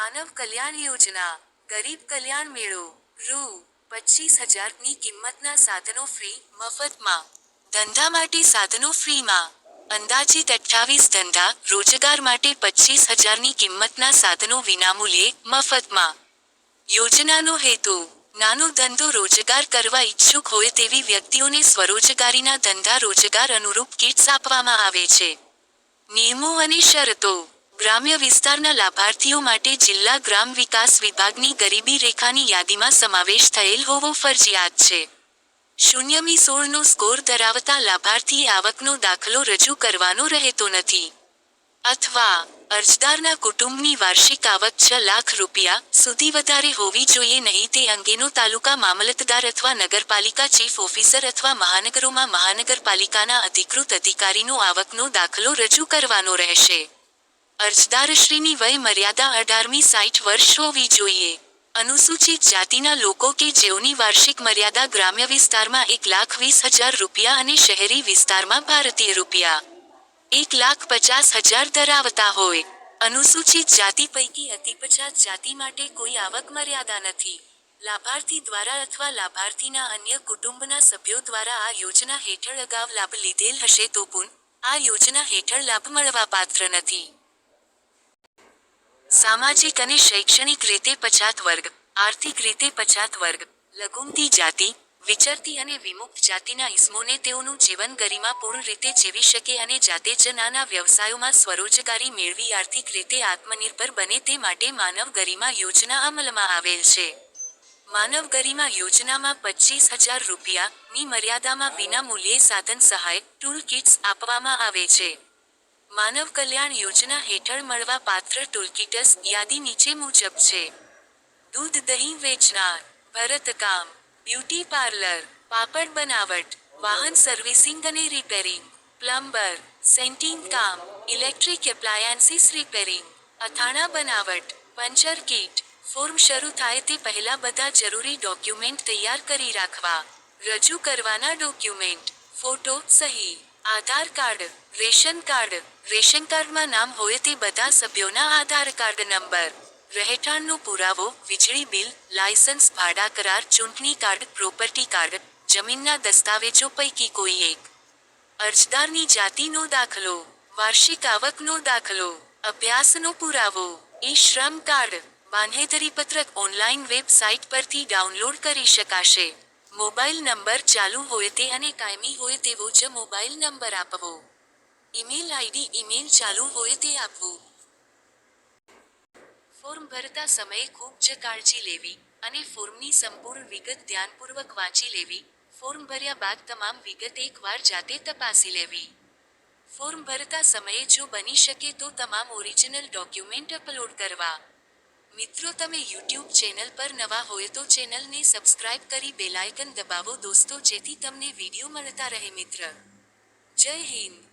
માનવ કલ્યાણ યોજના, ગરીબ કલ્યાણ મેળો, રૂ, પચીસ હજારની કિંમતના સાધનો ફ્રી મફતમાં. ધંધા માટે સાધનો ફ્રીમાં. અંદાજિત અઠ્ઠાવીસ ધંધા રોજગાર માટે પચીસ હજારની કિંમતના સાધનો વિનામૂલ્યે મફતમાં. યોજનાનો હેતુ, નાનો ધંધો રોજગાર કરવા ઈચ્છુક હોય તેવી વ્યક્તિઓને સ્વરોજગારીના ધંધા રોજગાર અનુરૂપ કિટ્સ આપવામાં આવે છે. નિયમો અને શરતો ગ્રામ્ય વિસ્તારના લાભાર્થીઓ માટે જિલ્લા ગ્રામ વિકાસ વિભાગની ગરીબી રેખાની યાદીમાં સમાવેશ થયેલ હોવો ફરજિયાત છે. શૂન્યમી સોળનો સ્કોર ધરાવતા લાભાર્થી આવકનો દાખલો રજૂ કરવાનો રહેતો નથી. અથવા અરજદારના કુટુંબની વાર્ષિક આવક છ લાખ રૂપિયા સુધી વધારે હોવી જોઈએ નહીં તે અંગેનો તાલુકા મામલતદાર અથવા નગરપાલિકા ચીફ ઓફિસર અથવા મહાનગરોમાં મહાનગરપાલિકાના અધિકૃત અધિકારીનો આવકનો દાખલો રજૂ કરવાનો રહેશે. અરજદારશ્રીની વય મર્યાદા અઢારમી સાઠ વર્ષ હોવી જોઈએ. અનુસૂચિત જાતિના લોકો કે જેઓની વાર્ષિક મર્યાદા ગ્રામ્ય વિસ્તારમાં એક લાખ વીસ હજાર રૂપિયા અને શહેરી વિસ્તારમાં ભારતીય રૂપિયા એક લાખ પચાસ હજાર ધરાવતા હોય. અનુસૂચિત જાતિ પૈકી અતિ પછાત જાતિ માટે કોઈ આવક મર્યાદા નથી. લાભાર્થી દ્વારા અથવા લાભાર્થીના અન્ય કુટુંબના સભ્યો દ્વારા આ યોજના હેઠળ અગાઉ લાભ લીધેલ હશે તો પણ આ યોજના હેઠળ લાભ મળવાપાત્ર નથી. સામાજિક અને શૈક્ષણિક રીતે પછાત વર્ગ, આર્થિક રીતે પછાત વર્ગ, લઘુમતી જાતિ, વિચરતી અને વિમુક્ત જાતિના ઇસમોને તેઓનું જીવન ગરિમાપૂર્ણ રીતે જીવી શકે અને જાતે જ નાના વ્યવસાયોમાં સ્વરોજગારી મેળવી આર્થિક રીતે આત્મનિર્ભર બને તે માટે માનવ ગરિમા યોજના અમલમાં આવેલ છે. માનવ ગરિમા યોજનામાં પચીસ હજાર રૂપિયાની મર્યાદામાં વિના મૂલ્યે સાધન સહાય, ટૂલ કિટ્સ આપવામાં આવે છે. માનવ કલ્યાણ યોજના હેઠળ મળવા પાત્ર ટૂલકિટ્સ યાદી નીચે મુજબ છે. દૂધ, દહીં વેચનાર, ભરતકામ, બ્યુટી પાર્લર, પાપડ બનાવટ, વાહન સર્વિસિંગ અને રિપેરિંગ, પ્લમ્બર, સેન્ટિંગ કામ, ઇલેક્ટ્રિક એપ્લાયન્સીસ રિપેરિંગ, અથાણા બનાવટ, પંચર કીટ, ફોર્મ શરૂ થાય તે પહેલા બધા જરૂરી ડોક્યુમેન્ટ તૈયાર કરી રાખવા, રજૂ કરવાના ડોક્યુમેન્ટ, ફોટો સહી. Aadhaar card, ration card, ration કાર્ડમાં નામ હોય તે બધા સભ્યોના આધાર કાર્ડ નંબર. રહેઠાણનો પુરાવો, વીજળી બિલ, લાયસન્સ, ભાડા કરાર, ચૂંટણી કાર્ડ, પ્રોપર્ટી કાર્ડ, જમીનના દસ્તાવેજો પૈકી કોઈ એક. અરજદારની જાતિનો દાખલો, વાર્ષિક આવકનો દાખલો, અભ્યાસનો પુરાવો, ઈ શ્રમ કાર્ડ, બાંહેધરી પત્રક ઓનલાઈન વેબસાઇટ પરથી ડાઉનલોડ કરી શકાશે. મોબાઈલ નંબર ચાલુ હોય તે અને કાયમી હોય તેવો જ મોબાઈલ નંબર આપવો. ઈમેલ આઈડી ઈમેલ ચાલુ હોય તે આપવું. ફોર્મ ભરતા સમયે ખૂબ જ કાળજી લેવી અને ફોર્મની સંપૂર્ણ વિગત ધ્યાનપૂર્વક વાંચી લેવી. ફોર્મ ભર્યા બાદ તમામ વિગત એકવાર જાતે તપાસી લેવી. ફોર્મ ભરતા સમયે જો બની શકે તો તમામ ઓરિજિનલ ડોક્યુમેન્ટ અપલોડ કરવા. મિત્રો, તમે યુટ્યુબ ચેનલ પર નવા હોય તો ચેનલને સબસ્ક્રાઇબ કરી બેલાયકન દબાવો દોસ્તો, જેથી તમને વીડિયો મળતા રહે મિત્ર. જય હિન્દ.